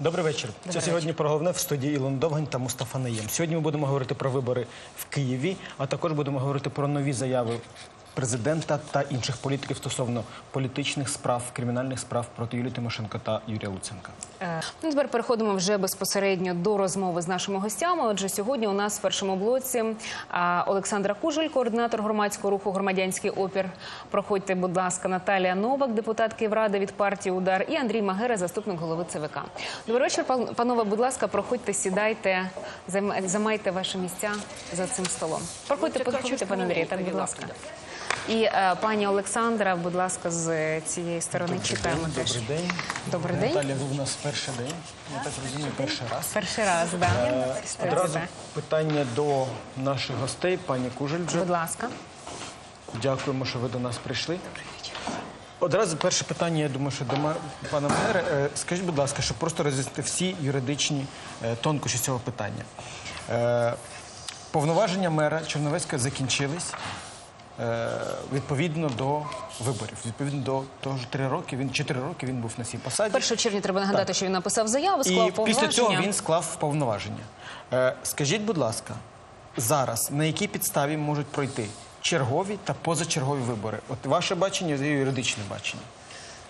Добрий вечір. Це сьогодні про головне в студії Ілон Довгань та Мустафа Наєм. Сьогодні ми будемо говорити про вибори в Києві, а також будемо говорити про нові заяви президента та інших політиків стосовно політичних справ, кримінальних справ проти Юлії Тимошенко та Юрія Луценка. Е, Ну, тепер переходимо вже безпосередньо до розмови з нашими гостями. Отже, сьогодні у нас в першому блоці Олександра Кужель, координатор громадського руху Громадянський опір. Проходьте, будь ласка, Наталія Новак, депутат Київради від партії Удар, і Андрій Магера, заступник голови ЦВК. Добрий вечір, панове. Будь ласка, проходьте, сідайте, займайте ваші місця за цим столом. Проходьте, проходьте, пане Андрій, так, будь ласка. І е, пані Олександра, будь ласка, з цієї сторони чекаємо теж. Добрий день. Добрий день. Наталя, ви у нас перший день. Я так розумію, перший раз. Перший раз, да. Е, Одразу питання до наших гостей. Пані Кужель Будь ласка. Дякуємо, що ви до нас прийшли. Одразу перше питання, я думаю, що до пана мера. Е, Скажіть, будь ласка, щоб просто роз'яснити всі юридичні е, тонкощі цього питання. Е, Повноваження мера Черновецька закінчились е, відповідно до виборів. Відповідно до того, що три роки він чотири роки він був на цій посаді. 1 червня треба нагадати, що він написав заяву, склав І повноваження. після цього він склав повноваження. Е, скажіть, будь ласка, зараз на якій підставі можуть пройти чергові та позачергові вибори? От ваше бачення і юридичне бачення.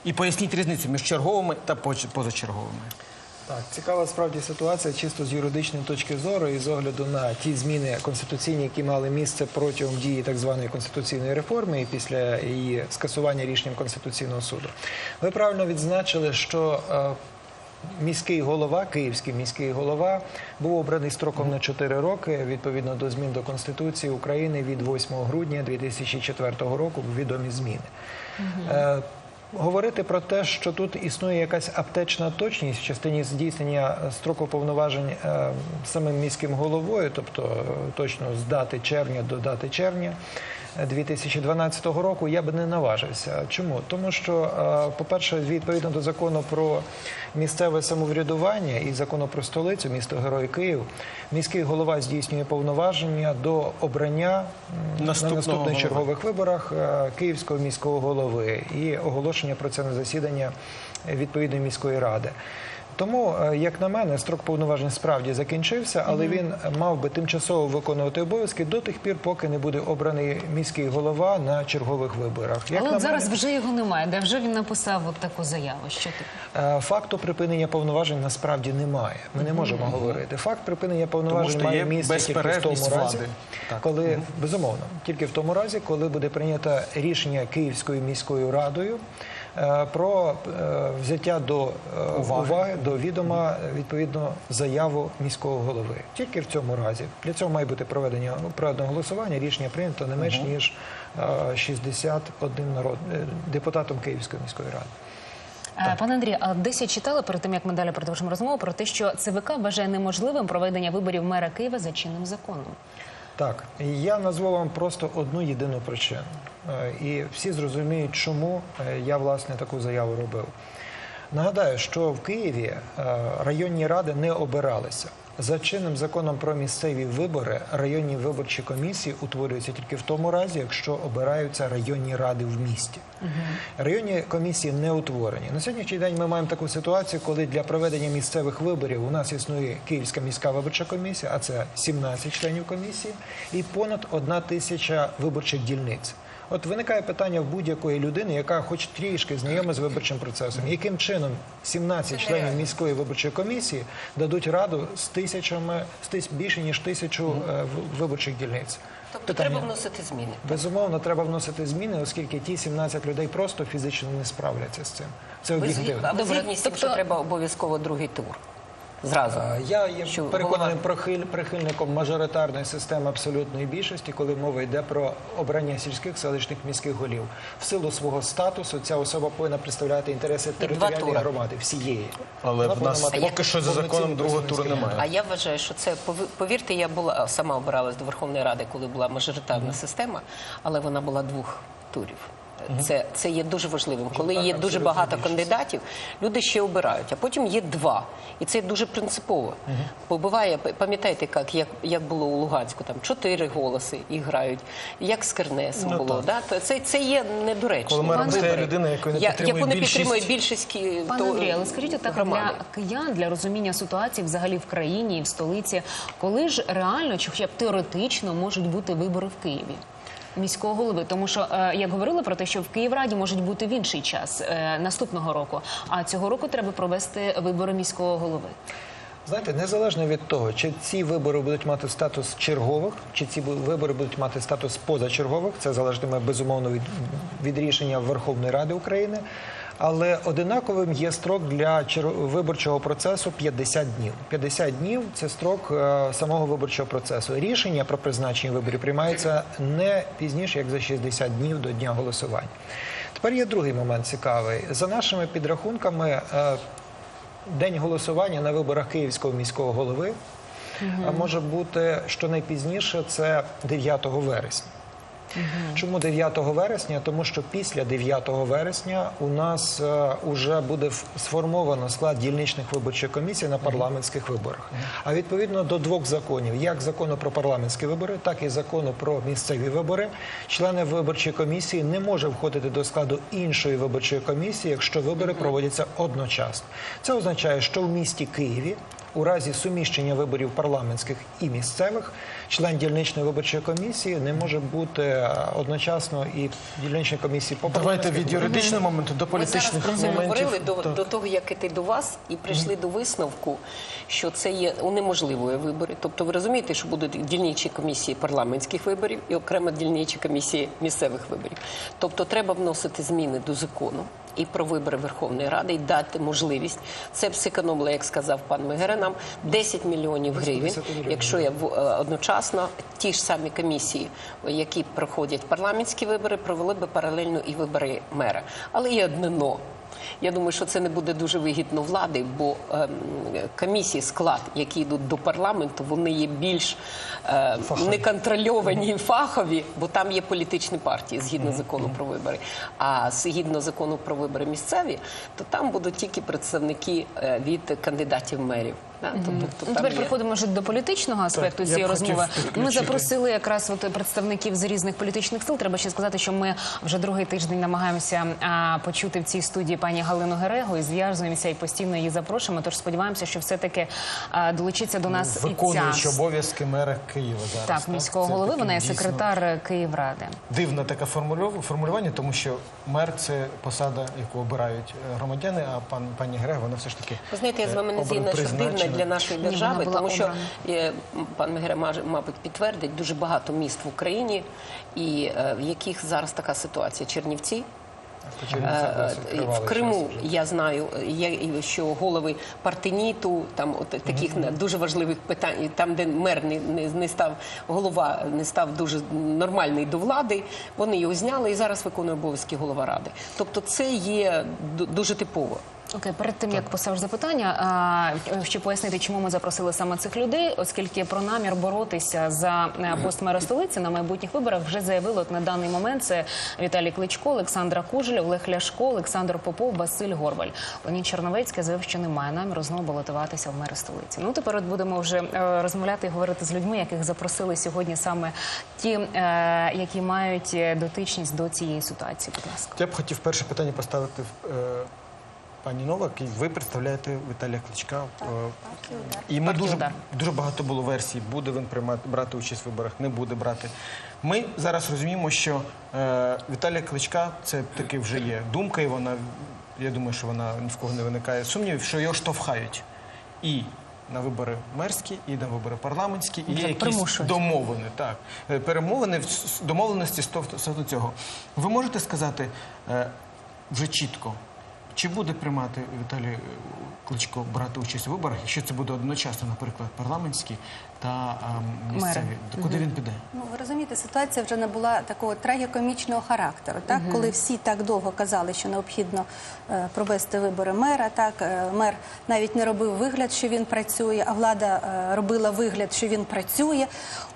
І поясніть різницю між черговими та позачерговими. Так, цікава справді ситуація чисто з юридичної точки зору і з огляду на ті зміни конституційні, які мали місце протягом дії так званої конституційної реформи і після її скасування рішенням Конституційного суду. Ви правильно відзначили, що е, міський голова, київський міський голова, був обраний строком на 4 роки відповідно до змін до Конституції України від 8 грудня 2004 року. Відомі зміни. Е, Говорити про те, що тут існує якась аптечна точність в частині здійснення строку повноважень е, самим міським головою, тобто точно з дати червня до дати червня 2012 року, я би не наважився. Чому? Тому що, е, по-перше, відповідно до закону про місцеве самоврядування і закону про столицю, місто Герой Київ, міський голова здійснює повноваження до обрання Наступного на наступних чергових виборах е, Київського міського голови і оголошення про це на засідання відповідної міської ради. Тому, е, як на мене, строк повноважень справді закінчився, але він мав би тимчасово виконувати обов'язки до тих пір, поки не буде обраний міський голова на чергових виборах. Як Але на от зараз мене, вже його немає. Де вже він написав от таку заяву? Що ти? е, факту припинення повноважень насправді немає. Ми не можемо говорити. Факт припинення повноважень має місце тільки в тому разі. Так. коли безумовно, тільки в тому разі, коли буде прийнято рішення Київською міською радою. Е, Про е, взяття до е, Уваги. уваги. до відома відповідно заяву міського голови. Тільки в цьому разі для цього має бути проведення проведено голосування. Рішення прийнято не менш ніж е, 61 народ депутатом Київської міської ради. Пане Андрій, а десь я читала перед тим, як ми далі продовжимо розмову про те, що ЦВК вважає неможливим проведення виборів мера Києва за чинним законом. Так, я назву вам просто одну єдину причину. Е, І всі зрозуміють, чому е, я власне таку заяву робив. Нагадаю, що в Києві е, районні ради не обиралися. За чинним законом про місцеві вибори районні виборчі комісії утворюються тільки в тому разі, якщо обираються районні ради в місті. Районні комісії не утворені. На сьогоднішній день ми маємо таку ситуацію, коли для проведення місцевих виборів у нас існує Київська міська виборча комісія, а це 17 членів комісії, і понад одна тисяча виборчих дільниць. От виникає питання в будь-якої людини, яка хоч трішки знайома з виборчим процесом, яким чином 17 членів міської виборчої комісії дадуть раду з тисячами, з більше ніж тисячу е, в- виборчих дільниць. Тобто Питання. треба вносити зміни. Безумовно, треба вносити зміни, оскільки ті 17 людей просто фізично не справляться з цим. Це об'єктивно. а ви Добре, згідні з тим, тобто- що треба обов'язково другий тур? Зразу. Я є Що переконаним голова- прихиль- прихильником мажоритарної системи абсолютної більшості, коли мова йде про обрання сільських селищних міських голів. В силу свого статусу ця особа повинна представляти інтереси територіальної громади всієї. Але Вона в нас мати поки що за законом другого туру немає. А я вважаю, що це пові- повірте, я була сама обиралась до Верховної Ради, коли була мажоритарна система, але вона була двох турів. Це, це є дуже важливим. Коли є дуже багато кандидатів, люди ще обирають, а потім є два. І це дуже принципово. Бо буває, пам'ятаєте, як, як, як було у Луганську, там чотири голоси і грають, як з Кернесом Ну, було. Да? То Це, це є недоречно. Коли мером стає людина, яку не підтримує яку не більшість. підтримує більшість кі- Пане то- Андрію, але скажіть громади. для киян, для розуміння ситуації взагалі в країні і в столиці, коли ж реально чи хоча б теоретично можуть бути вибори в Києві? Міського голови, тому що е, як говорили про те, що в Київраді можуть бути в інший час е, наступного року. А цього року треба провести вибори міського голови. Знаєте, незалежно від того, чи ці вибори будуть мати статус чергових, чи ці вибори будуть мати статус позачергових, це залежатиме безумовно від, від рішення Верховної Ради України. Але одинаковим є строк для виборчого процесу 50 днів. 50 днів це строк е, самого виборчого процесу. Рішення про призначення виборів приймається не пізніше, як за 60 днів до дня голосування. Тепер є другий момент цікавий. За нашими підрахунками, е, День голосування на виборах Київського міського голови а може бути щонайпізніше це 9 вересня. Чому 9 вересня? Тому що після 9 вересня у нас вже буде сформовано склад дільничних виборчих комісій на парламентських виборах. А відповідно до двох законів: як закону про парламентські вибори, так і закону про місцеві вибори, члени виборчої комісії не може входити до складу іншої виборчої комісії, якщо вибори проводяться одночасно. Це означає, що в місті Києві у разі суміщення виборів парламентських і місцевих член дільничної виборчої комісії не може бути е, одночасно і в дільничній комісії по Давайте від юридичного моменту до Ми політичних зараз про це моментів. говорили до, до того, як іти до вас, і прийшли до висновку, що це є унеможливої вибори. Тобто, ви розумієте, що будуть дільничі комісії парламентських виборів і окремо дільничі комісії місцевих виборів. Тобто, треба вносити зміни до закону. І про вибори Верховної Ради і дати можливість. Це б зекономило, як сказав пан Мегере, нам 10 мільйонів гривень, якщо я в- е, одночасно ті ж самі комісії, які проходять парламентські вибори, провели би паралельно і вибори мера. Але є одне но. Я думаю, що це не буде дуже вигідно влади, бо ем, комісії, склад, які йдуть до парламенту, вони є більш е, неконтрольовані і фахові, бо там є політичні партії згідно закону про вибори. А згідно закону про вибори місцеві, то там будуть тільки представники е, від кандидатів мерів. Да? Тобто, тепер є- переходимо вже до політичного аспекту цієї розмови. Ми запросили якраз от представників з різних політичних сил. Треба ще сказати, що ми вже другий тиждень намагаємося а, почути в цій студії пані Галину Герего і зв'язуємося і постійно її запрошуємо. Тож сподіваємося, що все-таки а, долучиться до нас і ця Виконуючи обов'язки мера Києва зараз. так міського Це голови. Вона є секретар Київради. Дивне таке формулювання, тому що мер це посада, яку обирають е, громадяни, а пан пані Грег, вона все ж таки Ви знаєте, я з вами не е, згідна, що для нашої держави, тому що е, пан Мегере маже- мабуть підтвердить дуже багато міст в Україні, і е, в яких зараз така ситуація. Чернівці. Чернівцях Е, В Криму я знаю, що голови партиніту, там от таких не- дуже важливих питань, там, де мер не, не, не став голова, не став дуже нормальний до влади. Вони його зняли і зараз виконує обов'язки голова ради. Тобто, це є ду- дуже типово. Окей, перед тим як поставиш запитання, щоб пояснити, чому ми запросили саме цих людей, оскільки про намір боротися за е, пост мера столиці на майбутніх виборах вже заявили от на даний момент. Це Віталій Кличко, Олександра Кужель, Олег Ляшко, Олександр Попов, Василь Горбаль. Леонід Черновецький заявив, що немає наміру знову балотуватися в мери столиці. Ну тепер от будемо вже е, розмовляти і говорити з людьми, яких запросили сьогодні саме ті, е, які мають дотичність до цієї ситуації. Будь ласка. Я б хотів перше питання поставити е, пані Новак. І ви представляєте Віталія Кличка. Е, і ми дуже, «Удар». дуже багато було версій, буде він приймати брати участь в виборах, не буде брати. Ми зараз розуміємо, що е, Віталія Кличка це таки вже є думка, і вона я думаю, що вона ні в кого не виникає сумнівів, що його штовхають і на вибори мерські, і на вибори парламентські, і є якісь примушують. домовини. Так, Е, перемовини в домовленості стосовно цього. Ви можете сказати е, вже чітко, чи буде приймати Віталій е, Кличко брати участь у виборах, якщо це буде одночасно, наприклад, парламентські та місцеві. Куди він піде? Ну, ви розумієте, ситуація вже не була такого трагікомічного характеру. Так, коли всі так довго казали, що необхідно е, провести вибори мера, так е, мер навіть не робив вигляд, що він працює, а влада е, робила вигляд, що він працює.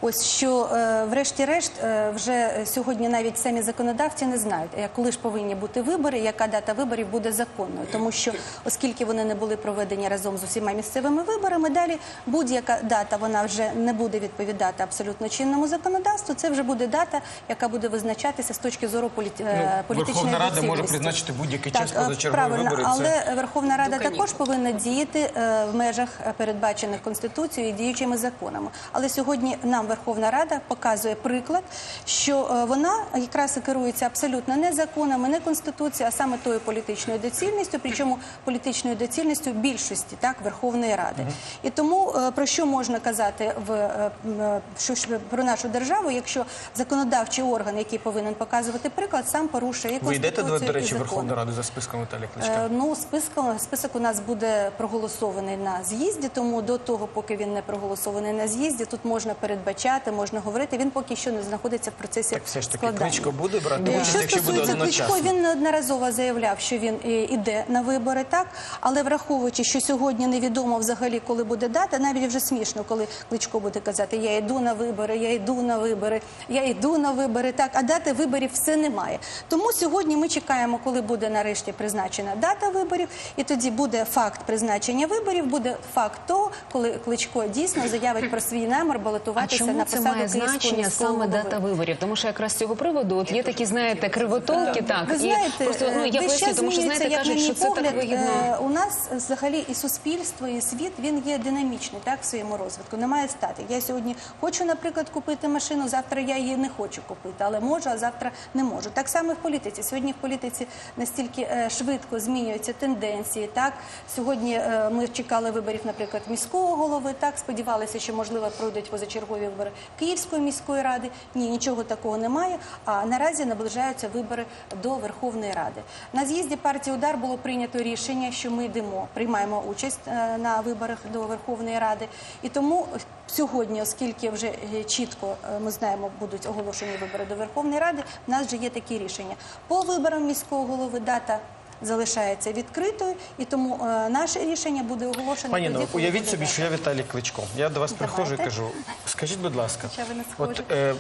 Ось що, е, врешті-решт, е, вже сьогодні навіть самі законодавці не знають, коли ж повинні бути вибори, яка дата виборів буде законною, тому що оскільки вони не були проведені разом з усіма місцевими виборами, далі будь-яка дата вона вже не буде відповідати абсолютно чинному законодавству. Це вже буде дата, яка буде визначатися з точки зору політі... е, політичної Ну, Верховна Рада може призначити будь-який час е, позачергові правильно, вибори. Це але Верховна Рада також повинна діяти е, в межах е, передбачених Конституцією і діючими законами. Але сьогодні нам Верховна Рада показує приклад, що е, вона якраз і керується абсолютно не законами, не конституцією, а саме тою політичною доцільністю, причому політичною доцільністю більшості так Верховної Ради. І тому е, про що можна казати в е, е, що про нашу державу, якщо законодавчий орган, який повинен показувати приклад, сам порушує і ви йдете до, до речі, і. Верховну Раду за списком Віталія Кличка? Е, Ну, списком, список у нас буде проголосований на з'їзді, тому до того, поки він не проголосований на з'їзді, тут можна передбачати, можна говорити. Він поки що не знаходиться в процесі Так все ж таки складання. Кличко буде брати Що буде стосується Кличко, він неодноразово заявляв, що він е, іде на вибори, так але враховуючи, що сьогодні невідомо взагалі, коли буде дата, навіть вже смішно, коли Кличко буде казати: Я йду на вибори, я йду на вибори, я йду на вибори. Так, а дати виборів все немає. Тому сьогодні ми чекаємо, коли буде нарешті призначена дата виборів, і тоді буде факт призначення виборів, буде факт того, коли Кличко дійсно заявить про свій намір А балотуватися чому на це посаду має значення саме дата виборів? Тому що якраз з цього приводу от є такі, знаєте, кривотолки, так Ви і знаєте, просто ну я поясню, тому що знаєте, як кажуть, що це погляд, так вигідно. е, У нас взагалі і суспільство, і світ він є динамічний, так в своєму розвитку. Немає статик. Я сьогодні хочу, наприклад, купити машину. Завтра я її не хочу купити, але можу, а завтра не можу. Так само і в політиці. Сьогодні в політиці настільки е, швидко змінюються тенденції. Так сьогодні е, ми чекали виборів, наприклад, міського голови. Так сподівалися, що можливо пройдуть позачергові вибори Київської міської ради. Ні, нічого такого немає. А наразі наближаються вибори до Верховної Ради. На з'їзді партії Удар було прийнято рішення, що ми йдемо, приймаємо участь е, на виборах до Верховної Ради. І тому сьогодні, оскільки вже е, чітко е, ми знаємо, будуть оголошені вибори до Верховної Ради, в нас вже є такі рішення. По виборам міського голови дата. Залишається відкритою, і тому е, наше рішення буде оголошено. Пані тоді, Новак, коли уявіть буде собі, дата. що я Віталій Кличко. Я до вас приходжу і кажу: скажіть, будь ласка, Хоча ви не схожі. е,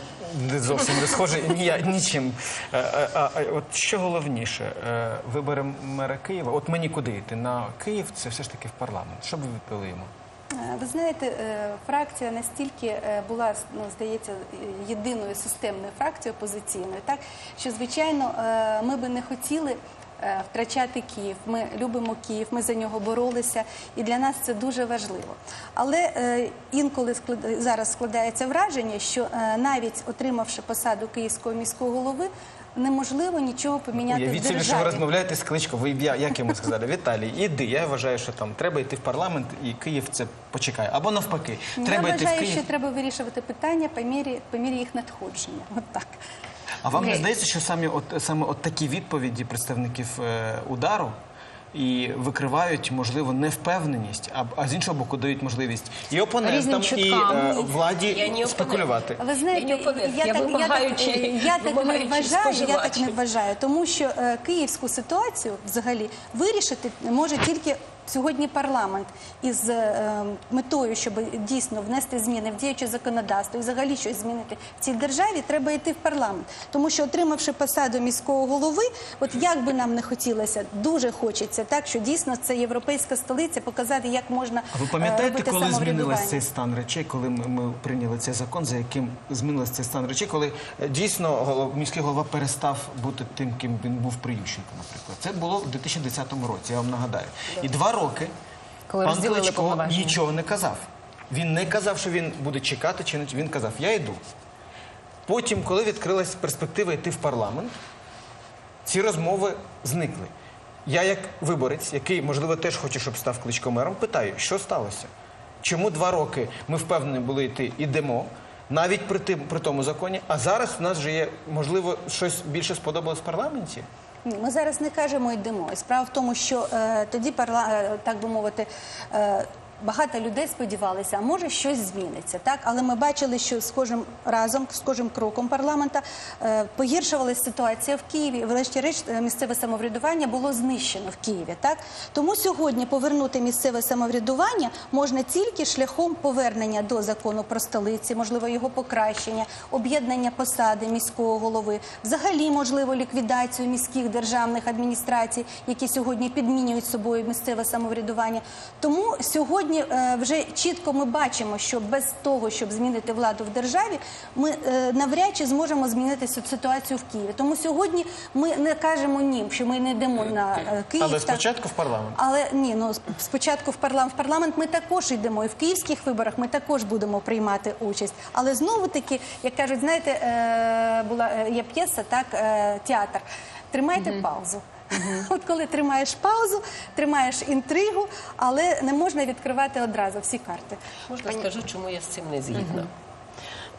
не зовсім не схоже ні, нічим. Е, е, а, от що головніше, е, вибори мера Києва? От мені куди йти? На Київ це все ж таки в парламент. Що б ви відповіли йому? Е, Ви знаєте, е, фракція настільки е, була, ну, здається, е, єдиною системною фракцією опозиційною, так що звичайно е, ми би не хотіли. Е, Втрачати Київ, ми любимо Київ, ми за нього боролися, і для нас це дуже важливо. Але е, інколи зараз складається враження, що е, навіть отримавши посаду київського міського голови, неможливо нічого поміняти в державі. що ви розмовляєте з Кличко. Ви як йому сказали? Віталій, іди. Я вважаю, що там треба йти в парламент, і Київ це почекає. Або навпаки, треба Я йти в вважаю, Київ. що треба вирішувати питання по мірі, по мірі їх надходження. От так. А вам не здається, що самі от саме от такі відповіді представників е, удару і викривають можливо невпевненість, а, а з іншого боку дають можливість і опонентам, і е, Я владі не спекулювати. Ви знаєте, Я я так, я, так, я так не вважаю, я так не вважаю, тому що е, київську ситуацію взагалі вирішити може тільки сьогодні парламент із е, метою, щоб дійсно внести зміни в діюче законодавство і взагалі щось змінити в цій державі, треба йти в парламент. Тому що отримавши посаду міського голови, от як би нам не хотілося, дуже хочеться так, що дійсно це європейська столиця, показати, як можна А ви е, пам'ятаєте, коли змінилось цей стан речей, коли ми, ми прийняли цей закон, за яким змінилось цей стан речей, коли е, дійсно голов, міський голова перестав бути тим, ким він був при Ющенку, наприклад. Це було в 2010 році, я вам нагадаю. І два роки Коли пан розділили Кличко повноваження. нічого не казав. Він не казав, що він буде чекати, чи не він казав, я йду. Потім, коли відкрилась перспектива йти в парламент, ці розмови зникли. Я, як виборець, який, можливо, теж хоче, щоб став кличко мером, питаю, що сталося? Чому два роки ми впевнені були йти, ідемо, навіть при, тим, при тому законі, а зараз в нас вже є, можливо, щось більше сподобалось в парламенті? Ні, ми зараз не кажемо йдемо. Справа в тому, що е, тоді парла, е, так би мовити. Е, багато людей сподівалися, а може щось зміниться. Так, але ми бачили, що з кожним разом, з кожним кроком парламента е, погіршувалася ситуація в Києві. Врешті-решт, е, місцеве самоврядування було знищено в Києві. Так тому сьогодні повернути місцеве самоврядування можна тільки шляхом повернення до закону про столиці, можливо, його покращення, об'єднання посади міського голови, взагалі можливо ліквідацію міських державних адміністрацій, які сьогодні підмінюють собою місцеве самоврядування. Тому сьогодні е, вже чітко ми бачимо, що без того, щоб змінити владу в державі, ми е, навряд чи зможемо змінити ситуацію в Києві. Тому сьогодні ми не кажемо ні, що ми не йдемо на е, Київ. Але спочатку в парламент. Але ні, ну спочатку в парламент. В парламент ми також йдемо, і в київських виборах ми також будемо приймати участь. Але знову таки, як кажуть, знаєте, була є п'єса, так театр. Тримайте паузу. От коли тримаєш паузу, тримаєш інтригу, але не можна відкривати одразу всі карти. Можна скажу, чому я з цим не згідна.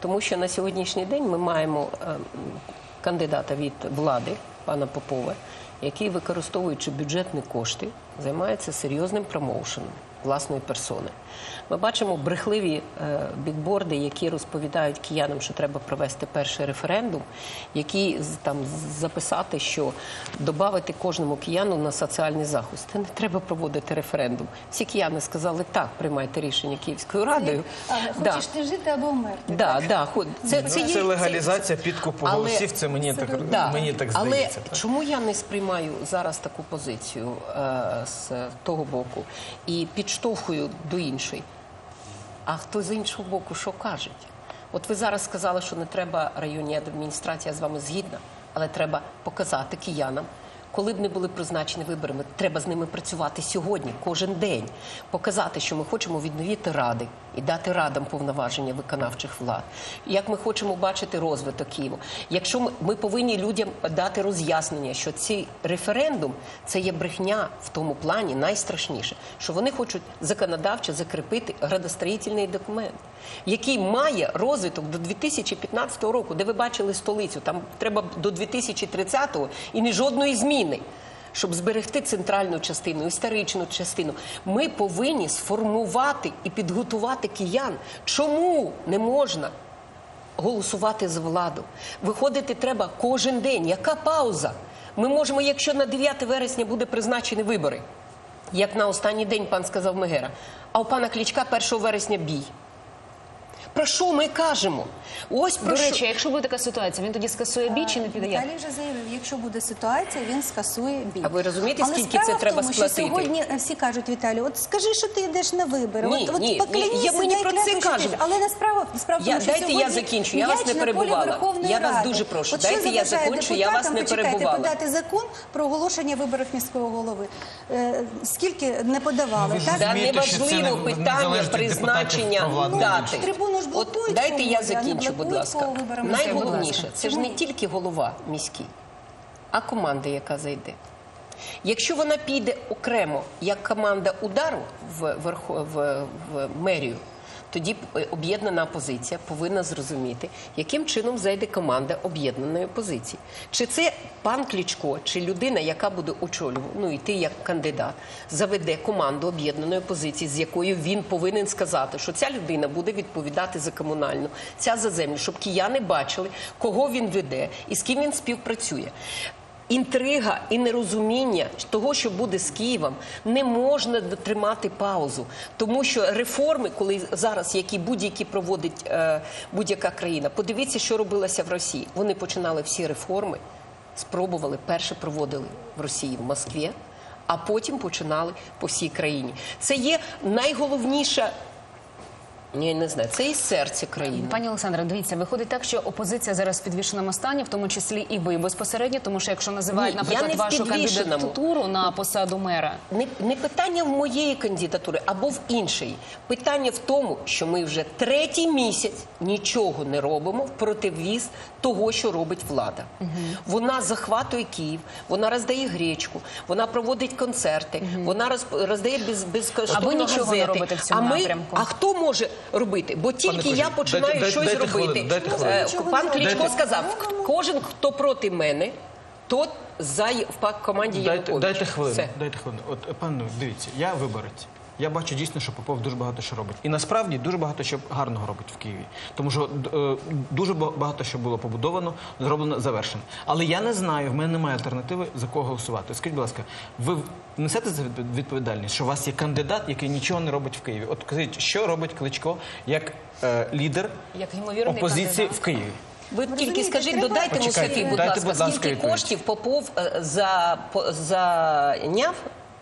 Тому що на сьогоднішній день ми маємо е, кандидата від влади, пана Попова, який, використовуючи бюджетні кошти, займається серйозним промоушеном власної персони. Ми бачимо брехливі е, бікборди, які розповідають киянам, що треба провести перший референдум, які там записати, що додати кожному кияну на соціальний захист. Та не треба проводити референдум. Всі кияни сказали так, приймайте рішення Київською радою. А, Да. Хочеш ти жити або вмерти? Да, да, це, це, Це, є- легалізація підкупу Але- голосів. Це мені так Да. мені так Але здається. так. чому я не сприймаю зараз таку позицію е, з того боку і підштовхую до іншої? А хто з іншого боку що кажуть? От ви зараз сказали, що не треба районній адміністрації, з вами згідна, але треба показати киянам. Коли б не були призначені виборами, треба з ними працювати сьогодні, кожен день, показати, що ми хочемо відновити ради і дати радам повноваження виконавчих влад. Як ми хочемо бачити розвиток Києва. Якщо ми, ми повинні людям дати роз'яснення, що цей референдум це є брехня в тому плані найстрашніше, що вони хочуть законодавчо закріпити градостроїтельний документ, який має розвиток до 2015 року, де ви бачили столицю. Там треба до 2030-го і ні жодної зміни. Щоб зберегти центральну частину, історичну частину, ми повинні сформувати і підготувати киян. Чому не можна голосувати за владу? Виходити треба кожен день. Яка пауза? Ми можемо, якщо на 9 вересня буде призначені вибори, як на останній день пан сказав Мегера, а у пана Клічка 1 вересня бій. Про що ми кажемо? Ось про До що- речі, якщо буде така ситуація, він тоді скасує бій чи не піде? Віталій вже заявив, якщо буде ситуація, він скасує бій. А ви розумієте, Але скільки це в треба тому, сплатити? Що сьогодні е, всі кажуть, Віталій, от скажи, що ти йдеш на вибори. Ні, от, от ні, поклянися, ні, я мені дай про це що кажу. Але справа в Я- тому, що дайте я закінчу, я вас не. Верховної Я вас Ради. дуже прошу, От дайте я закінчу, я вас не перебивала. подати закон про оголошення виборів міського голови. Е, скільки не подавали, Ну, так? що неважливо не- не питання призначення дати. Трибуну ж От блокують дайте я не закінчу, будь блокують ласка. Найголовніше, це ж не тільки голова міський, а команда, яка зайде. Якщо вона піде окремо як команда удару в, верхо- в, в мерію, тоді е, об'єднана опозиція повинна зрозуміти, яким чином зайде команда об'єднаної опозиції. Чи це пан Клічко, чи людина, яка буде очолювати, ну і ти як кандидат, заведе команду об'єднаної опозиції, з якою він повинен сказати, що ця людина буде відповідати за комунальну, ця за землю, щоб кияни бачили, кого він веде і з ким він співпрацює. Інтрига і нерозуміння того, що буде з Києвом, не можна тримати паузу, тому що реформи, коли зараз які будь-які проводить е, будь-яка країна, подивіться, що робилося в Росії. Вони починали всі реформи, спробували перше проводили в Росії в Москві, а потім починали по всій країні. Це є найголовніша. Ні, не знаю, це і серце країни. Пані Олександра, дивіться, виходить так, що опозиція зараз в підвішеному стані, в тому числі і ви безпосередньо, тому що якщо називають, Ні, я наприклад, не вашу кандидатуру на посаду мера, Не, не питання в моєї кандидатури або в іншої. Питання в тому, що ми вже третій місяць нічого не робимо в противіз того, що робить влада. Вона захватує Київ, вона роздає гречку, вона проводить концерти, вона роз, роздає без, безкоштовно А ви нічого не газети. робите в цьому а ми, напрямку? А хто може робити? Бо тільки я починаю дайте- щось дайте робити. хвилину, дайте Е, хвилину. Пан Кличко сказав, кожен, хто проти мене, тот за в команді Дайте, Януковича. дайте хвилину. Все. Дайте хвилину. От пане, дивіться, я виборець. Я бачу дійсно, що Попов дуже багато що робить. І насправді дуже багато що гарного робить в Києві. Тому що е, дуже багато що було побудовано, зроблено, завершено. Але я не знаю, в мене немає альтернативи за кого голосувати. Скажіть, будь ласка, ви несете за відповідальність, що у вас є кандидат, який нічого не робить в Києві? От кажіть, що робить Кличко як е, лідер Як опозиції кандидат. в Києві? Ви тільки скажіть, треба- додайте Почекайте, Мусафі, будь ласка, будь ласка, скільки коштів Попов е, за, по- зайняв,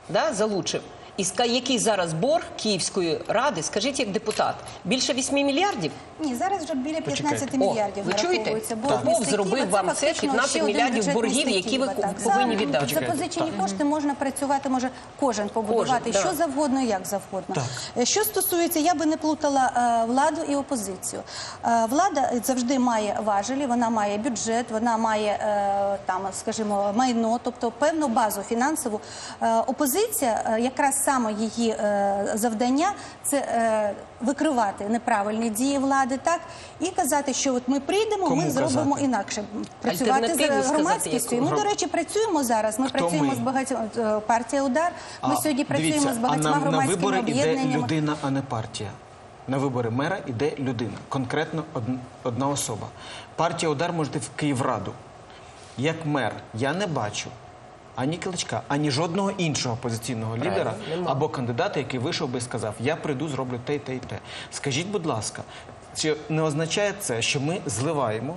да, залучив? І ска- який зараз борг Київської ради, скажіть як депутат, більше 8 мільярдів? Ні, зараз вже біля 15 Почекайте. мільярдів О, ви чуєте? нараховується борг Попов міста зробив Києва. вам це фактично 15 ще один мільярдів бюджет боргів, міста які ви Києва. Так, повинні за- віддати. За позичені кошти можна працювати, може кожен побудувати Кожен, що да. завгодно, як завгодно. Е, Що стосується, я би не плутала е, владу і опозицію. Е, Влада завжди має важелі, вона має бюджет, вона має е, там, скажімо, майно, тобто певну базу фінансову. Е, Опозиція, е, якраз саме її е, завдання це е, викривати неправильні дії влади, так і казати, що от ми прийдемо, Кому ми зробимо казати? інакше. Працювати з громадськістю. Ми, до речі, працюємо зараз. Ми Хто працюємо ми? з багатьма е, партія удар. Ми А, сьогодні працюємо дивіться, з багатьма а на, громадськими вибори йде об'єднаннями. людина, а не партія. На вибори мера йде людина, конкретно одна особа. Партія удар може йти в Київраду. Як мер я не бачу ані Кличка, ані жодного іншого опозиційного лідера або кандидата, який вийшов би і сказав: Я прийду, зроблю те, те і те. Скажіть, будь ласка, чи не означає це, що ми зливаємо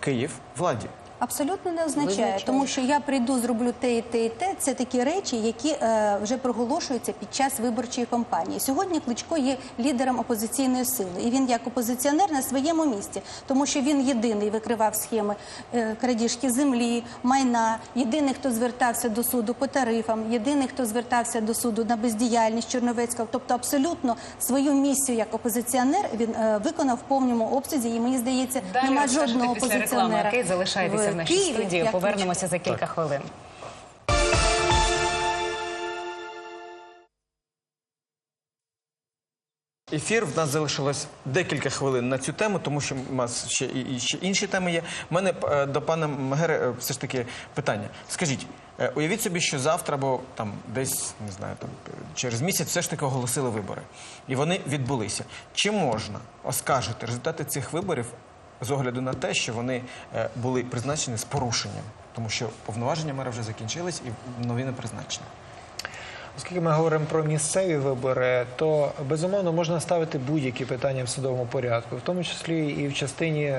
Київ владі? Абсолютно не означає, тому що я прийду, зроблю те і те і те. Це такі речі, які е, вже проголошуються під час виборчої кампанії. Сьогодні Кличко є лідером опозиційної сили, і він як опозиціонер на своєму місці, тому що він єдиний викривав схеми е, крадіжки землі, майна. Єдиний, хто звертався до суду по тарифам, єдиний, хто звертався до суду на бездіяльність Чорновецького. Тобто, абсолютно свою місію як опозиціонер він е, виконав в повному обсязі. І мені здається, Далі немає жодного після реклами, який залишаєтеся в нашій Києві, студії. Повернемося за кілька хвилин. Ефір в нас залишилось декілька хвилин на цю тему, тому що у нас ще і, і ще інші теми є. У мене е, до пана Магери е, все ж таки питання. Скажіть, е, уявіть собі, що завтра або там десь не знаю, там через місяць все ж таки оголосили вибори, і вони відбулися. Чи можна оскаржити результати цих виборів з огляду на те, що вони е, були призначені з порушенням, тому що повноваження мера вже закінчились і нові не призначені? Оскільки ми говоримо про місцеві вибори, то безумовно можна ставити будь-які питання в судовому порядку, в тому числі і в частині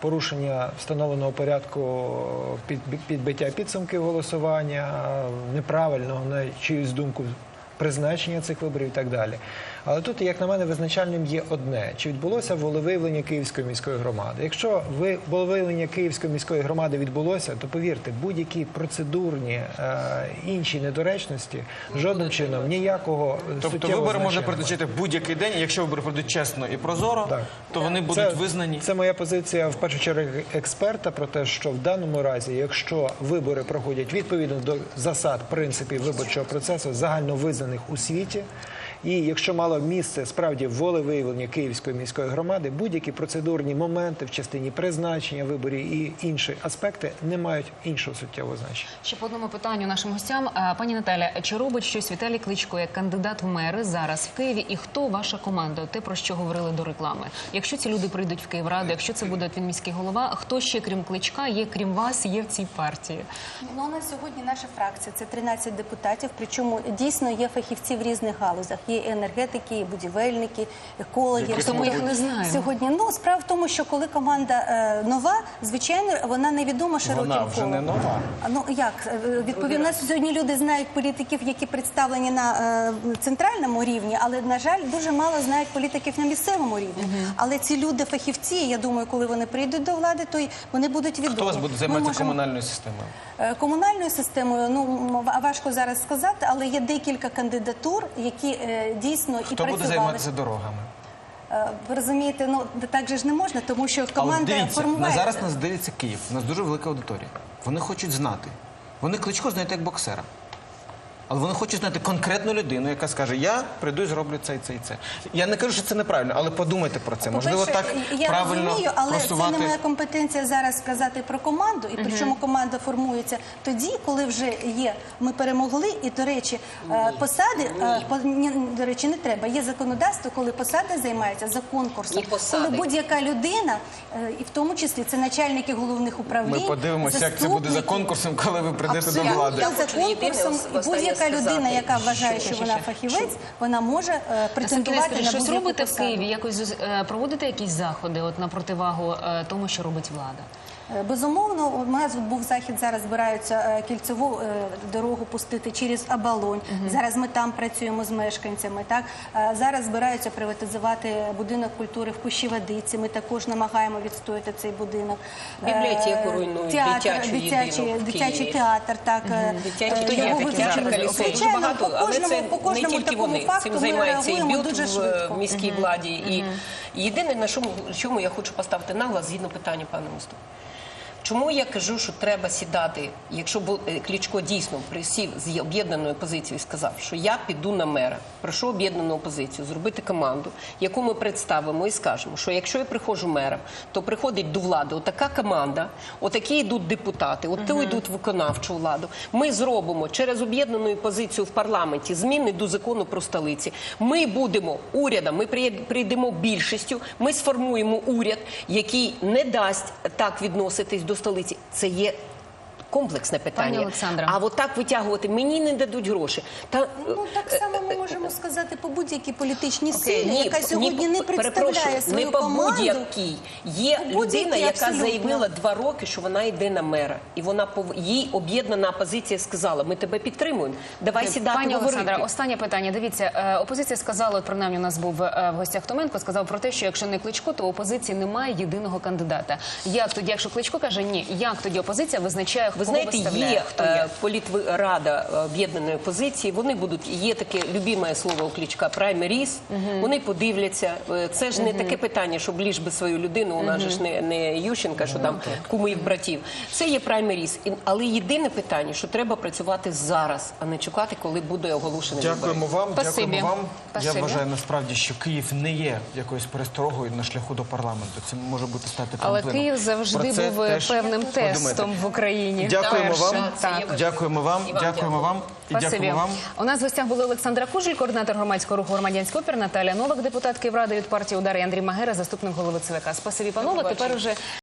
порушення встановленого порядку під, підбиття підсумків голосування, неправильного на чиюсь думку призначення цих виборів і так далі. Але тут, як на мене, визначальним є одне: чи відбулося волевиявлення Київської міської громади. Якщо ви волевиявлення Київської міської громади відбулося, то повірте, будь-які процедурні е, інші недоречності жодним чином ніякого Тобто вибори можна призначити будь-який день. Якщо вибори пройдуть чесно і прозоро, Так. то вони будуть визнані. Це моя позиція в першу чергу експерта про те, що в даному разі, якщо вибори проходять відповідно до засад принципів виборчого процесу, загально визнаних у світі. І якщо мало місце справді волевиявлення Київської міської громади, будь-які процедурні моменти в частині призначення виборів і інші аспекти не мають іншого суттєвого значення. Ще по одному питанню нашим гостям. Пані Наталя, чи робить щось Віталій Кличко як кандидат в мери зараз в Києві? І хто ваша команда? Те про що говорили до реклами? Якщо ці люди прийдуть в Київраду, якщо це буде він міський голова, хто ще крім Кличка є, крім вас, є в цій партії? Ну, у нас сьогодні наша фракція це 13 депутатів. Причому дійсно є фахівці в різних галузях. І енергетики, і будівельники, екологи. Яких Тому їх не знаємо. Сьогодні ну справа в тому, що коли команда е, нова, звичайно, вона невідома широким Вона вже колом. не нова. А, Ну як Е, відповідно, нас сьогодні люди знають політиків, які представлені на е, центральному рівні, але на жаль, дуже мало знають політиків на місцевому рівні. Але ці люди, фахівці, я думаю, коли вони прийдуть до влади, то й вони будуть відомі. Хто у вас буде Ми займатися можемо- комунальною системою? Е, Комунальною системою, ну м- важко зараз сказати, але є декілька кандидатур, які е, дійсно і Хто працювали. буде займатися дорогами? Е, Ви розумієте, ну так же ж не можна, тому що Але команда дивіться, формує. на зараз нас дивиться Київ. У нас дуже велика аудиторія. Вони хочуть знати. Вони кличко знають як боксера. Але вони хочуть знати конкретну людину, яка скаже: Я прийду і зроблю це і це і це. Я не кажу, що це неправильно, але подумайте про це. Можливо, так я правильно розумію, але просувати. це не моя компетенція зараз сказати про команду. І причому команда формується тоді, коли вже є. Ми перемогли, і до речі, е, посади е, по- ні, до речі, не треба. Є законодавство, коли посада займається за конкурсом. Коли будь-яка людина, е, і в тому числі це начальники головних управлінь. Ми подивимося, як це буде за конкурсом, коли ви прийдете до Абсолютно. влади. Я за хочу єдине конкурсом останнє будь-яка людина, яка вважає, Що, вона фахівець, вона може е, претендувати на щось робите в. Києві? Якось е, проводите якісь заходи от на противагу е, тому, що робить влада? Е, Безумовно, у нас був захід. Зараз збираються е, кільцеву е, дорогу пустити через Абалонь. Зараз ми там працюємо з мешканцями. Так зараз збираються приватизувати будинок культури в Кущівадиці. Ми також намагаємо відстояти цей будинок. Бібліотеку руйнують, дитячу дитячий, в дитячий театр. Так Дитячий е, театр, його Звичайно, по кожному, по кожному такому факту Цим ми займається реагуємо дуже швидко. е, міській владі. І єдине, на чому, чому я хочу поставити наголос, згідно питання пана Мусту. Чому я кажу, що треба сідати, якщо е, Кличко дійсно присів з об'єднаною опозицією і сказав, що я піду на мера, прошу об'єднану опозицію зробити команду, яку ми представимо і скажемо, що якщо я приходжу мером, то приходить до влади отака команда, отакі йдуть депутати, от то йдуть виконавчу владу. Ми зробимо через об'єднану опозицію в парламенті зміни до закону про столиці. Ми будемо урядом, ми прийдемо більшістю, ми сформуємо уряд, який не дасть так відноситись до столиці. Це є. Комплексне питання. Олександра. А от так витягувати мені не дадуть гроші. Та Ну так само ми можемо сказати по будь-якій політичній силі, яка сьогодні не представляє свою не по будь-якій. Є По людина, яка абсолютно. заявила два роки, що вона йде на мера, і вона їй об'єднана опозиція сказала: ми тебе підтримуємо. Давай сідати Пані говорити. Олександра, останнє питання. Дивіться, е, опозиція сказала, от принаймні у нас був е, в гостях Томенко, сказав про те, що якщо не Кличко, то у опозиції немає єдиного кандидата. Як тоді, якщо Кличко каже ні, як тоді опозиція визначає, Ви кого знаєте, є Хто є? е, політрада е, об'єднаної опозиції. Вони будуть є таке любіме слово у Кличка праймеріс. Вони подивляться. Е, Це ж не таке питання, щоб ліж би свою людину. У нас же ж не, не Ющенка, що там кумів братів. Це є праймеріс. Але єдине питання, що треба працювати зараз, а не чекати, коли буде оголошений вибори. Дякуємо вам. Спасибі. Дякуємо вам. Я вважаю насправді, що Київ не є якоюсь пересторогою на шляху до парламенту. Це може бути стати Але. Київ завжди був певним тестом в Україні. Дякуємо вам. Дякуємо вам. І вам Дякуємо вам. І дякуємо вам. У нас в гостях були Олександра Кужель, координатор громадського руху громадянського опір, Наталя Новак, депутат Київради від партії Удар і Андрій Магера, заступник голови ЦВК. Спасибі, панове. Тепер уже